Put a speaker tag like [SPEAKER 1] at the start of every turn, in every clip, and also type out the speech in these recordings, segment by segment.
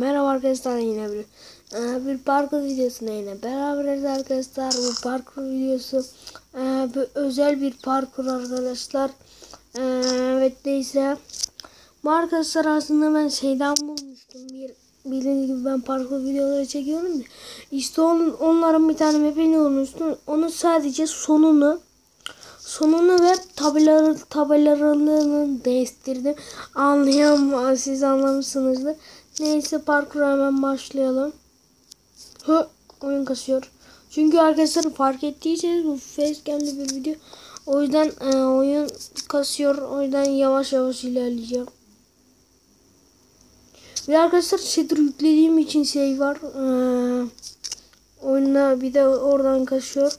[SPEAKER 1] merhaba arkadaşlar yine bir e, bir parkur videosuna yine beraberiz arkadaşlar. Bu parkur videosu e, bir özel bir parkur arkadaşlar. E, evet neyse. Bu arkadaşlar aslında ben şeyden bulmuştum. Bir bildiğiniz gibi ben parkur videoları çekiyorum ya. İşte onun, onların bir tane mapini olmuştu. Onu sadece sonunu sonunu ve tabelaları tabelalarını değiştirdim. Anlayan siz anlamışsınızdır. Neyse parkur hemen başlayalım. Hı, oyun kasıyor. Çünkü arkadaşlar fark ettiyseniz bu facecam'li bir video. O yüzden e, oyun kasıyor. O yüzden yavaş yavaş ilerleyeceğim. Ve arkadaşlar shader yüklediğim için şey var. Ee, oyunda bir de oradan kasıyor.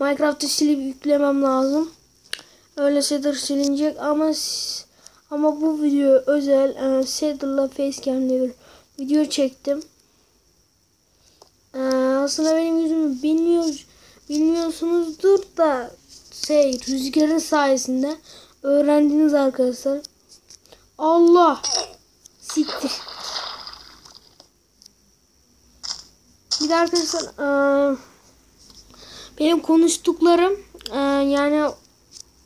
[SPEAKER 1] Minecraft'ı silip yüklemem lazım. Öyle shader silinecek ama ama bu video özel e, shader'la facecam'le bir video çektim. Ee, aslında benim yüzümü bilmiyor, bilmiyorsunuzdur da şey rüzgarın sayesinde öğrendiniz arkadaşlar. Allah siktir. Bir de arkadaşlar e, benim konuştuklarım e, yani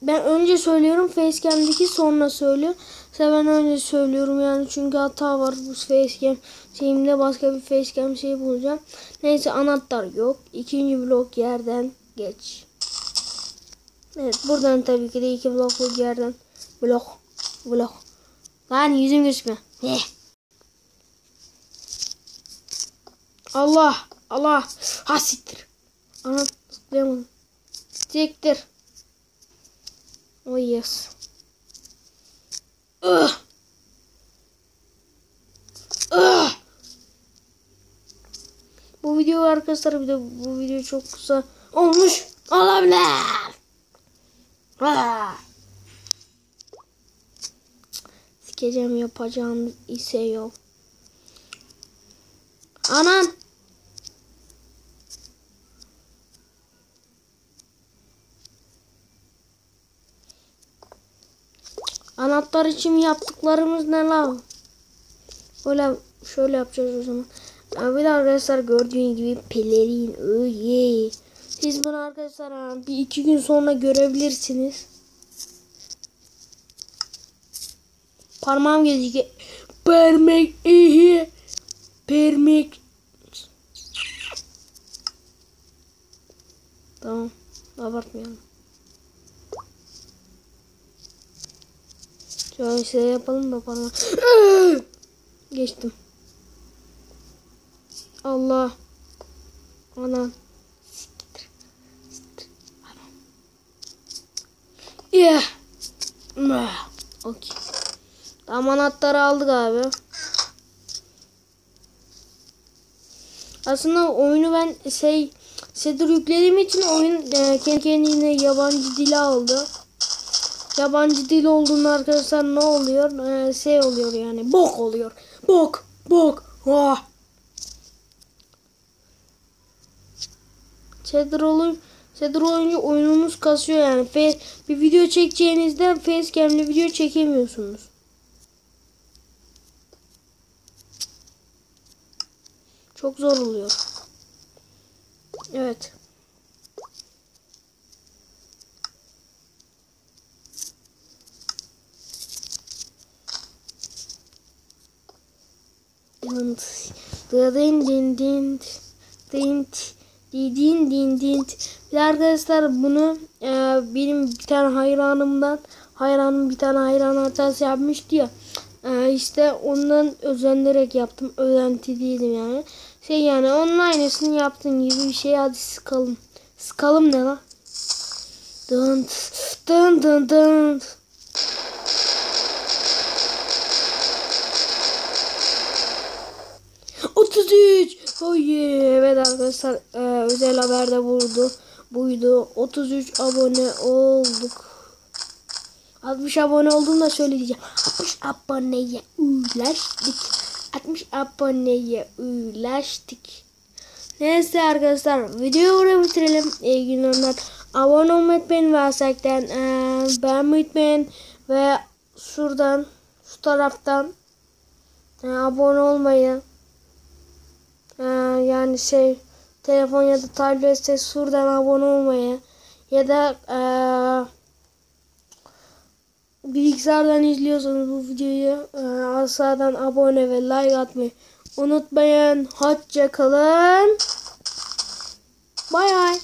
[SPEAKER 1] ben önce söylüyorum facecam'deki sonra söylüyor. İşte ben önce söylüyorum yani çünkü hata var bu facecam şeyimde başka bir facecam şey bulacağım. Neyse anahtar yok. İkinci blok yerden geç. Evet buradan tabii ki de iki blokluk yerden blok blok. Lan yüzüm gözükme. Ne? Allah Allah ha siktir. Ana tıklayamadım. Siktir. Oh yes. Bu video arkadaşlar bir de bu video çok kısa olmuş olabilir. Ah. Sikeceğim yapacağım ise yok. Anahtar için yaptıklarımız ne la? Öyle şöyle yapacağız o zaman. Bir de arkadaşlar gördüğünüz gibi pelerin öyle. Siz bunu arkadaşlar bir iki gün sonra görebilirsiniz. Parmağım gelecek. Parmak iyi. Parmak. Tamam. Abartmayalım. Şöyle şey yapalım da parmak. Geçtim. Allah. Anam. Yeah. Okey. Tamam anahtarı aldık abi. Aslında oyunu ben şey Shader yüklediğim için oyun e, kendi kendine yabancı dili aldı. Yabancı dil olduğunda arkadaşlar ne oluyor? Ee, şey oluyor yani bok oluyor. Bok, bok. Oh. Shader olur. Shader oyuncu oyununuz kasıyor yani. Fe, bir video çekeceğinizde facecam'le video çekemiyorsunuz. Çok zor oluyor. Evet. Din din din din din din din Bir arkadaşlar bunu e, benim bir tane hayranımdan hayranım bir tane hayran hatası yapmıştı ya. E, işte ondan özenlerek yaptım. Özenti değilim yani. Şey yani onun aynısını yaptım gibi bir şey hadi sıkalım. Sıkalım ne la? Dın dın dın dın. 33. Oh. Evet arkadaşlar e, özel haberde vurdu. Buydu. 33 abone olduk. 60 abone olduğumda söyleyeceğim. 60 aboneye ulaştık. 60 aboneye ulaştık. Neyse arkadaşlar videoyu burada bitirelim. İyi günler. Abone olmayı unutmayın ve aşağıdan e, beğenmeyi unutmayın. Ve şuradan şu taraftan e, abone olmayı Yani şey telefon ya da tabletse şuradan abone olmayı ya da ee, bilgisayardan izliyorsanız bu videoyu ee, aşağıdan abone ve like atmayı unutmayın. Hoşça kalın. Bay bay.